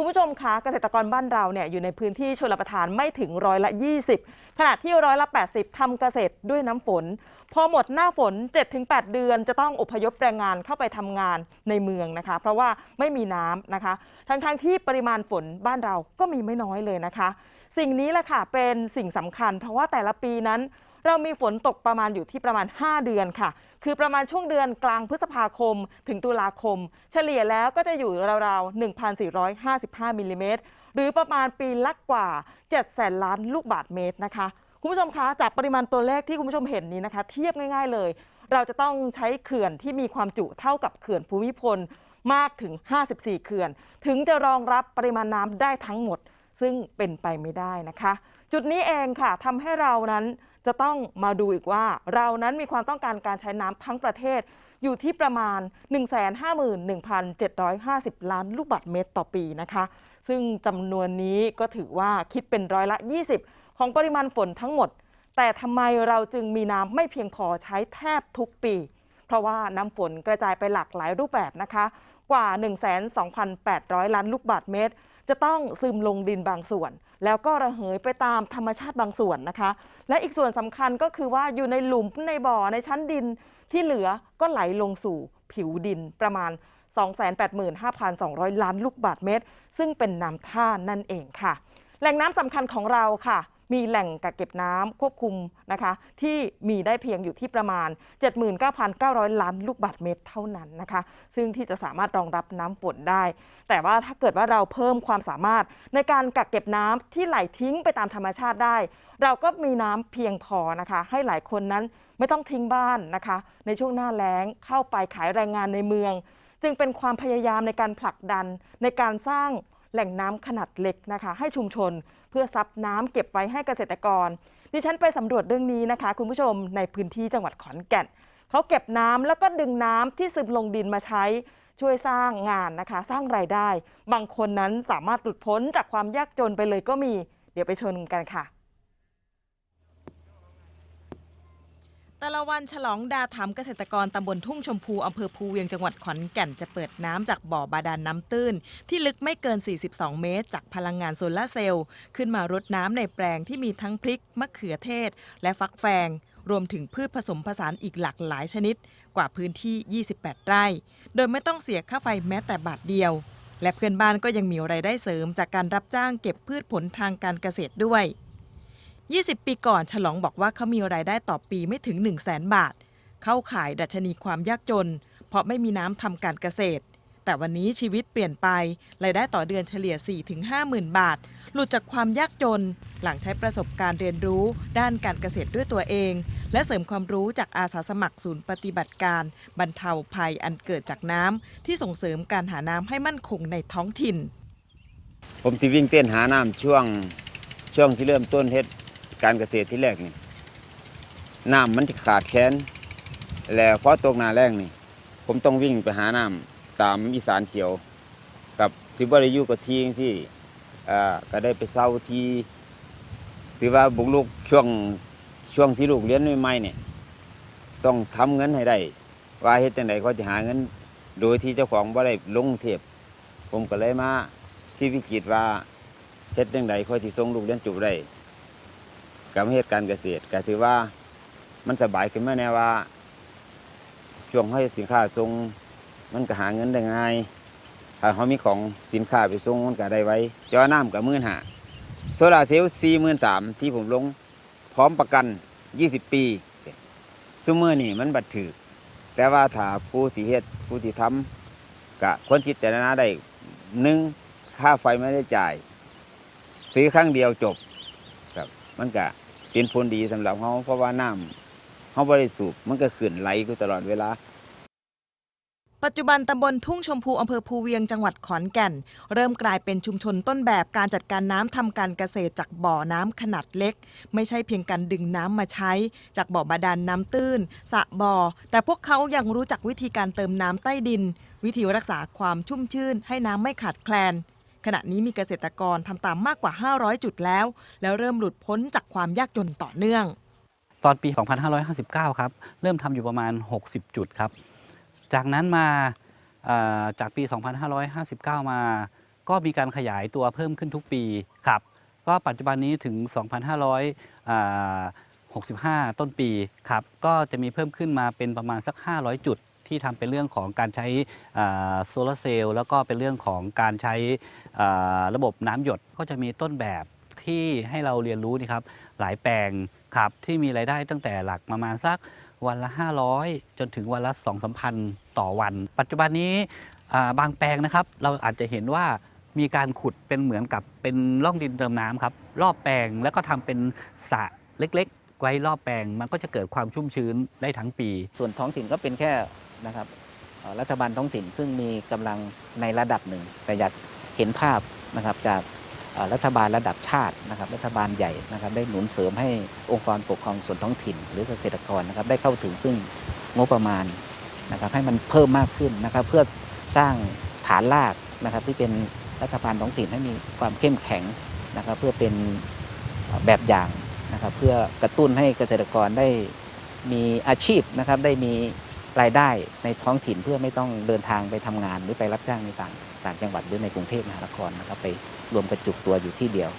คุณผู้ชมคะเกษตรกรบ้านเราเนี่ยอยู่ในพื้นที่ชลประทานไม่ถึงร้อยละ 20 ขณะที่ร้อยละ 80ทำเกษตรด้วยน้ำฝน พอหมดหน้าฝน 7-8 เดือน จะต้องอพยพแรงงานเข้าไปทำงานในเมืองนะคะ เพราะว่าไม่มีน้ำนะคะทั้งๆที่ปริมาณฝนบ้านเราก็มีไม่น้อยเลยนะคะ สิ่งนี้แหละค่ะเป็นสิ่งสำคัญ เพราะว่าแต่ละปีนั้น เรามีฝนตกประมาณอยู่ที่ประมาณ 5 เดือนค่ะ คือประมาณช่วงเดือนกลางพฤษภาคม ถึงตุลาคม เฉลี่ยแล้วก็จะอยู่ราวๆ 1,455มิลลิเมตรหรือประมาณปีละกว่า7แสนล้านลูกบาทเมตรนะคะคุณผู้ชมคะจากปริมาณตัวเลขที่คุณผู้ชมเห็นนี้นะคะ เทียบง่าย ๆเลย เราจะต้องใช้เขื่อนที่มีความจุเท่ากับเขื่อนภูมิพลมากถึง 54 เขื่อน ถึงจะรองรับปริมาณน้ำได้ทั้งหมด ซึ่งเป็นไปไม่ได้นะคะ จุดนี้เองค่ะทำให้เรานั้นจะต้องมาดูอีกว่า เรานั้นมีความต้องการการใช้น้ำทั้งประเทศอยู่ที่ประมาณ 151,750 ล้านลูกบาศก์เมตรต่อปีนะคะ ซึ่งจำนวนนี้ก็ถือว่าคิดเป็นร้อยละ 20 ของปริมาณฝนทั้งหมด แต่ทำไมเราจึงมีน้ำไม่เพียงพอใช้แทบทุกปี เพราะว่าน้ำฝนกระจายไปหลากหลายรูปแบบนะคะ กว่า 12,800 ล้านลูกบาศก์เมตร จะต้องซึมลงดินบางส่วน แล้วก็ระเหยไปตามธรรมชาติบางส่วนนะคะ และอีกส่วนสำคัญก็คือว่าอยู่ในหลุมในบ่อในชั้นดินที่เหลือก็ไหลลงสู่ผิวดินประมาณ 285,200 ล้านลูกบาทเมตร ซึ่งเป็นน้ำท่านั่นเองค่ะ แหล่งน้ำสำคัญของเราค่ะ มีแหล่งกักเก็บน้ำควบคุมนะคะที่มีได้เพียงอยู่ที่ประมาณ 79,900 ล้านลูกบาศก์เมตรเท่านั้นนะคะ ซึ่งที่จะสามารถรองรับน้ำฝนได้ แต่ว่าถ้าเกิดว่าเราเพิ่มความสามารถในการกักเก็บน้ำที่ไหลทิ้งไปตามธรรมชาติได้ เราก็มีน้ำเพียงพอนะคะ ให้หลายคนนั้นไม่ต้องทิ้งบ้านนะคะ ในช่วงหน้าแล้งเข้าไปขายแรงงานในเมือง จึงเป็นความพยายามในการผลักดันในการสร้าง แหล่งน้ำขนาดเล็กนะคะ ให้ชุมชนเพื่อซับน้ำเก็บไว้ให้เกษตรกร ดิฉันไปสำรวจเรื่องนี้นะคะ คุณผู้ชมในพื้นที่จังหวัดขอนแก่นเขาเก็บน้ำแล้วก็ดึงน้ำที่ซึมลงดินมาใช้ช่วยสร้างงานนะคะ สร้างรายได้ บางคนนั้นสามารถหลุดพ้นจากความยากจนไปเลยก็มี เดี๋ยวไปชมกันค่ะ แต่ละวันฉลองดาถามเกษตรกรตำบลทุ่งชมพูอำเภอภูเวียงจังหวัดขอนแก่นจะเปิดน้ำจากบ่อบาดาลน้ำตื้น ที่ลึกไม่เกิน 42 เมตร จากพลังงานโซลาร์เซลล์ ขึ้นมารดน้ำในแปลงที่มีทั้งพริก มะเขือเทศ และฟักแฟง รวมถึงพืชผสมผสานอีกหลากหลายชนิด กว่าพื้นที่ 28 ไร่ โดยไม่ต้องเสียค่าไฟแม้แต่บาทเดียว และเพื่อนบ้านก็ยังมีรายได้เสริมจากการรับจ้างเก็บพืชผลทางการเกษตรด้วย 20 ปีก่อนฉลองบอกว่าเขามีรายได้ต่อปีไม่ถึง 1 0 0 0 0แสนบาท เข้าขายดัชนีความยากจน เพราะไม่มีน้ำทำการเกษตร แต่วันนี้ชีวิตเปลี่ยนไป รายได้ต่อเดือนเฉลี่ย 4-5หมื่นบาท หลุดจากความยากจน หลังใช้ประสบการณ์เรียนรู้ด้านการเกษตรด้วยตัวเอง และเสริมความรู้จากอาสาสมัครศูนย์ปฏิบัติการ บรรเทาภัยอันเกิดจากน้ำที่ส่งเสริมการหาน้ำให้มั่นคงในท้องถิ่น ผมที่วิ่งเต้นหาน้ำช่วงช่วงที่เริ่มต้นเฮ็ด การเกษตรที่แรกนี่น้ำมันจะขาดแคลนแล้วพอตกนาแรงนี่ ผมต้องวิ่งไปหาน้ำตามอีสานเขียว กับที่บริยุกับทีงที่อ่าก็ได้ไปเศร้าทีถือว่าบุกลูกช่วงช่วงที่ลูกเรียนใหม่ๆเนี่ยต้องทำเงินให้ได้ ว่าเฮ็ดจังไดเขาจะหาเงิน โดยที่เจ้าของบ่ได้ลงเทปผมก็เลยมาที่วิกฤตว่าเฮ็ดจังไดค่อยสิส่งลูกเรียนจบได้ กับเฮ็ดการเกษตรก็ถือว่ามันสบายขึ้นมาแน่ว่า ช่วงให้สินค้าส่งมันก็หาเงินได้ง่ายถ้าเขามีของสินค้าไปส่งมันก็ได้ไว้จอน้ำกับมื่นหาโซลาเซลล์สี่หมื่นสามที่ผมลงพร้อมประกันยี่สิบปีซุมือนี่มันบัดถือแต่ว่าถ้าผู้ที่เฮ็ดผู้ที่ทำก็ควรคิดแต่นาได้หนึ่งค่าไฟไม่ได้จ่าย ซื้อครั้งเดียวจบครับมันก็ เป็นผลดีสำหรับเขาเพราะว่าน้ำเขาบริสูบมันก็ขึ้นไหลตลอดเวลา ปัจจุบันตำบลทุ่งชมพูอำเภอภูเวียงจังหวัดขอนแก่น เริ่มกลายเป็นชุมชนต้นแบบการจัดการน้ำทำการเกษตรจากบ่อน้ำขนาดเล็ก ไม่ใช่เพียงการดึงน้ำมาใช้ จากบ่อบาดาลน้ำตื้นสระบ่อ แต่พวกเขายังรู้จักวิธีการเติมน้ำใต้ดิน วิธีรักษาความชุ่มชื่นให้น้ำไม่ขาดแคลน ขณะนี้มีเกษตรกรทำตามมากกว่า 500 จุดแล้ว แล้วเริ่มหลุดพ้นจากความยากจนต่อเนื่อง ตอนปี 2559 ครับ เริ่มทำอยู่ประมาณ 60 จุดครับ จากนั้นมาเอ่อจากปี 2559 มาก็มีการขยายตัวเพิ่มขึ้นทุกปีครับ ก็ปัจจุบันนี้ถึง 2,565 ต้นปีครับ ก็จะมีเพิ่มขึ้นมาเป็นประมาณสัก 500 จุด ที่ทำเป็นเรื่องของการใช้โซลาร์เซลล์แล้วก็เป็นเรื่องของการใช้ระบบน้ำหยดก็จะมีต้นแบบที่ให้เราเรียนรู้นี่ครับหลายแปลงครับที่มีรายได้ตั้งแต่หลักประมาณสักวันละ 500 จนถึงวันละ 2 3 0 0 0 ต่อวัน ปัจจุบันนี้บางแปลงนะครับ เราอาจจะเห็นว่ามีการขุดเป็นเหมือนกับเป็นร่องดินเติมน้ำครับ รอบแปลงแล้วก็ทำเป็นสระเล็ก ไว้รอบแปลง มันก็จะเกิดความชุ่มชื้นได้ทั้งปี ส่วนท้องถิ่นก็เป็นแค่นะครับรัฐบาลท้องถิ่นซึ่งมีกำลังในระดับหนึ่ง แต่อยากเห็นภาพนะครับจากรัฐบาลระดับชาตินะครับ รัฐบาลใหญ่นะครับได้หนุนเสริมให้องค์กรปกครองส่วนท้องถิ่น หรือเกษตรกรนะครับได้เข้าถึงซึ่งงบประมาณนะครับให้มันเพิ่มมากขึ้นนะครับ เพื่อสร้างฐานรากนะครับที่เป็นรัฐบาลท้องถิ่นให้มีความเข้มแข็งนะครับ เพื่อเป็นแบบอย่าง นะครับเพื่อกระตุ้นให้เกษตรกรได้มีอาชีพนะครับได้มีรายได้ในท้องถิ่นเพื่อไม่ต้องเดินทางไปทำงานหรือไปรับจ้างในต่างต่างจังหวัดหรือในกรุงเทพมหานครนะครับไปรวมกระจุกตัวอยู่ที่เดียว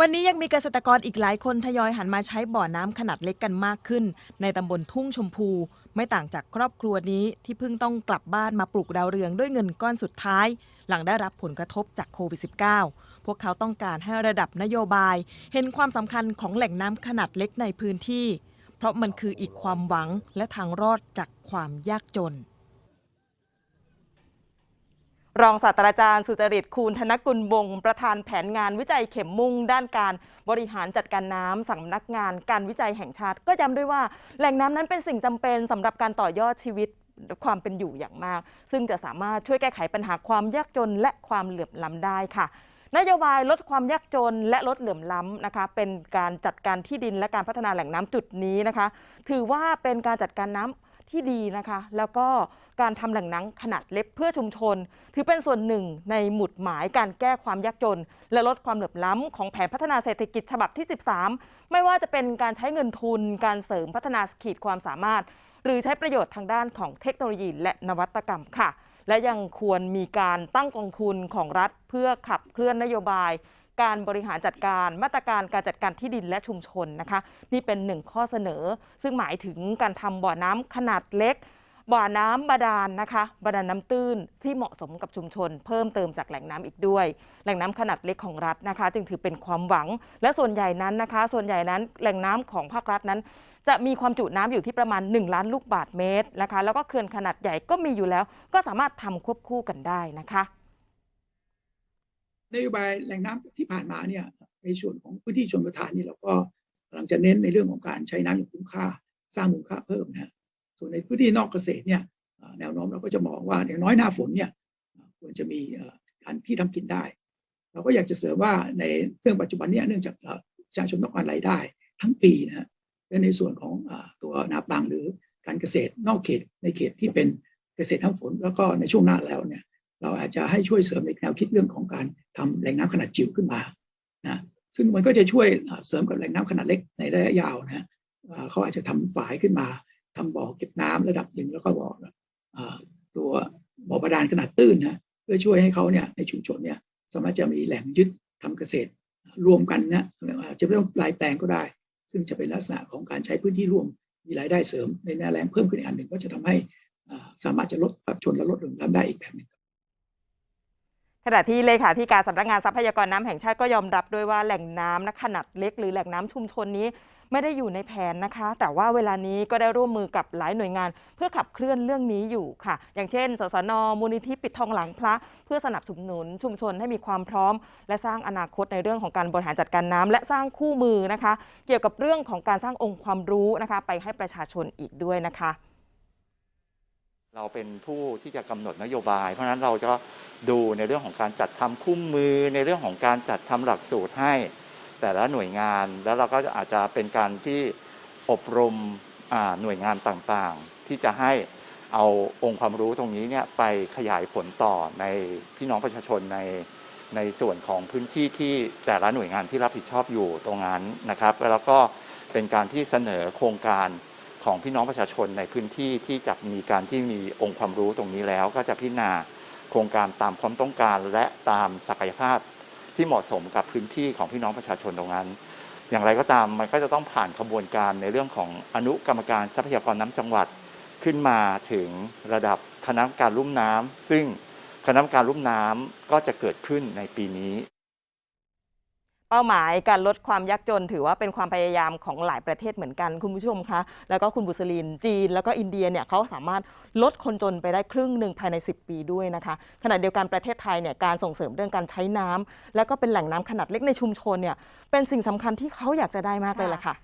วันนี้ยังมีเกษตรกรอีกหลายคนทยอยหันมาใช้บ่อน้ำขนาดเล็กกันมากขึ้น ในตำบลทุ่งชมพู ไม่ต่างจากครอบครัวนี้ที่เพิ่งต้องกลับบ้านมาปลูกดาวเรืองด้วยเงินก้อนสุดท้าย หลังได้รับผลกระทบจากโควิด -19 พวกเขาต้องการให้ระดับนโยบาย เห็นความสำคัญของแหล่งน้ำขนาดเล็กในพื้นที่ เพราะมันคืออีกความหวังและทางรอดจากความยากจน รองศาสตราจารย์สุจริตคูณธนกุลวงประธานแผนงานวิจัยเข็มมุ่ง ด้านการบริหารจัดการน้ำสำนักงานการวิจัยแห่งชาติ ก็ย้ำด้วยว่าแหล่งน้ำนั้นเป็นสิ่งจำเป็นสำหรับการต่อยอดชีวิตความเป็นอยู่อย่างมาก ซึ่งจะสามารถช่วยแก้ไขปัญหาความยากจนและความเหลื่อมล้ำได้ค่ะนโยบายลดความยากจนและลดเหลื่อมล้ำนะคะ เป็นการจัดการที่ดินและการพัฒนาแหล่งน้ำจุดนี้นะคะ ถือว่าเป็นการจัดการน้ำที่ดีนะคะ แล้วก็ การทำแหล่งน้ำขนาดเล็กเพื่อชุมชน ถือเป็นส่วนหนึ่งในหมุดหมายการแก้ความยากจน และลดความเหลื่อมล้ำของแผนพัฒนาเศรษฐกิจฉบับที่ 13 ไม่ว่าจะเป็นการใช้เงินทุน การเสริมพัฒนาขีดความสามารถ หรือใช้ประโยชน์ทางด้านของเทคโนโลยีและนวัตกรรมค่ะ และยังควรมีการตั้งกองทุนของรัฐ เพื่อขับเคลื่อนนโยบายการบริหารจัดการมาตรการการจัดการที่ดินและชุมชนนะคะ นี่เป็นหนึ่งข้อเสนอ ซึ่งหมายถึงการทำบ่อน้ำขนาดเล็ก บ่อน้ำบาดาลนะคะบาดาลน้ำตื้นที่เหมาะสมกับชุมชน เพิ่มเติมจากแหล่งน้ำอีกด้วย แหล่งน้ำขนาดเล็กของรัฐนะคะ จึงถือเป็นความหวัง และส่วนใหญ่นั้นนะคะ ส่วนใหญ่นั้นแหล่งน้ำของภาครัฐนั้น จะมีความจุน้ำอยู่ที่ประมาณ 1 ล้านลูกบาทเมตรนะคะ แล้วก็เขื่อนขนาดใหญ่ก็มีอยู่แล้ว ก็สามารถทำควบคู่กันได้นะคะนโยบายแหล่งน้ำที่ผ่านมาเนี่ยในส่วนของพื้นที่ชนประทานนี่เราก็กำลังจะเน้นในเรื่องของการใช้น้ำอย่างคุ้มค่า สร้างมูลค่าเพิ่มนะ ส่วนในพื้นที่นอกเกษตรเนี่ยแนวโน้มเราก็จะมองว่าอย่างน้อยหน้าฝนเนี่ยควรจะมีการที่ทำกินได้ เราก็อยากจะเสริมว่าในเรื่องปัจจุบันเนี่ยเนื่องจากประชาชนต้องการรายได้ ทั้งปีนะฮะในส่วนของอตัวนาปังหรือการเกษตรนอกเขตในเขตที่เป็นเกษตรทั้งฝนแล้วก็ในช่วงหน้าแล้วเนี่ยเราอาจจะให้ช่วยเสริมในแนวคิดเรื่องของการทำแหล่งน้ำขนาดจิ๋วขึ้นมานะซึ่งมันก็จะช่วยเสริมกับแหล่งน้ำขนาดเล็กในระยะยาวนะเขาอาจจะทำฝายขึ้นมา ทำบ่อเก็บน้ำระดับหนึ่งแล้วก็บ่อตัวบ่อบาดาลขนาดตื้นนะเพื่อช่วยให้เขาเนี่ยในชุมชนเนี่ยสามารถจะมีแหล่งยึดทำเกษตรรวมกันนะจะไม่ต้องรายแปลงก็ได้ ซึ่งจะเป็นลักษณะของการใช้พื้นที่ร่วมมีรายได้เสริมในหน้าแรงเพิ่มขึ้นอีกอันหนึ่งก็จะทำให้สามารถจะลดความชนและลดลื่อมล้ำได้อีกแบบหนึ่งขณะที่เลขาธิการสำนักงานทรัพยากรน้ำแห่งชาติก็ยอมรับด้วยว่าแหล่งน้ำนะขนาดเล็กหรือแหล่งน้ำชุมชนนี้ ไม่ได้อยู่ในแผนนะคะ แต่ว่าเวลานี้ก็ได้ร่วมมือกับหลายหน่วยงาน เพื่อขับเคลื่อนเรื่องนี้อยู่ค่ะ อย่างเช่น สสน มูลนิธิปิดทองหลังพระ เพื่อสนับสนุนชุมชนให้มีความพร้อม และสร้างอนาคตในเรื่องของการบริหารจัดการน้ำและสร้างคู่มือนะคะ เกี่ยวกับเรื่องของการสร้างองค์ความรู้นะคะ ไปให้ประชาชนอีกด้วยนะคะเราเป็นผู้ที่จะกำหนดนโยบาย เพราะฉะนั้นเราจะดูในเรื่องของการจัดทำคู่มือในเรื่องของการจัดทำหลักสูตรให้ แต่ละหน่วยงาน แล้วเราก็อาจจะเป็นการที่อบรมหน่วยงานต่างๆ ที่จะให้เอาองค์ความรู้ตรงนี้เนี่ยไปขยายผลต่อในพี่น้องประชาชนในในส่วนของพื้นที่ที่แต่ละหน่วยงานที่รับผิดชอบอยู่ตรงนั้นนะครับ แล้วก็เป็นการที่เสนอโครงการของพี่น้องประชาชนในพื้นที่ที่จะมีการที่มีองค์ความรู้ตรงนี้แล้ว ก็จะพิจารณาโครงการตามความต้องการและตามศักยภาพ ที่เหมาะสมกับพื้นที่ของพี่น้องประชาชนตรงนั้น อย่างไรก็ตามมันก็จะต้องผ่านขบวนการในเรื่องของอนุกรรมการทรัพยากรน้ำจังหวัดขึ้นมาถึงระดับคณะกรรมการลุ่มน้ำซึ่งคณะกรรมการลุ่มน้ำก็จะเกิดขึ้นในปีนี้ เป้าหมายการลดความยากจน ถือว่าเป็นความพยายามของหลายประเทศเหมือนกันคุณผู้ชมคะ แล้วก็คุณบุษลินจีน แล้วก็อินเดียเนี่ยเขาสามารถลดคนจนไปได้ครึ่งหนึ่งภายใน 10 ปีด้วยนะคะขณะเดียวกันประเทศไทยเนี่ยการส่งเสริมเรื่องการใช้น้ำและก็เป็นแหล่งน้ำขนาดเล็กในชุมชนเนี่ยเป็นสิ่งสำคัญที่เขาอยากจะได้มากเลยล่ะค่ะ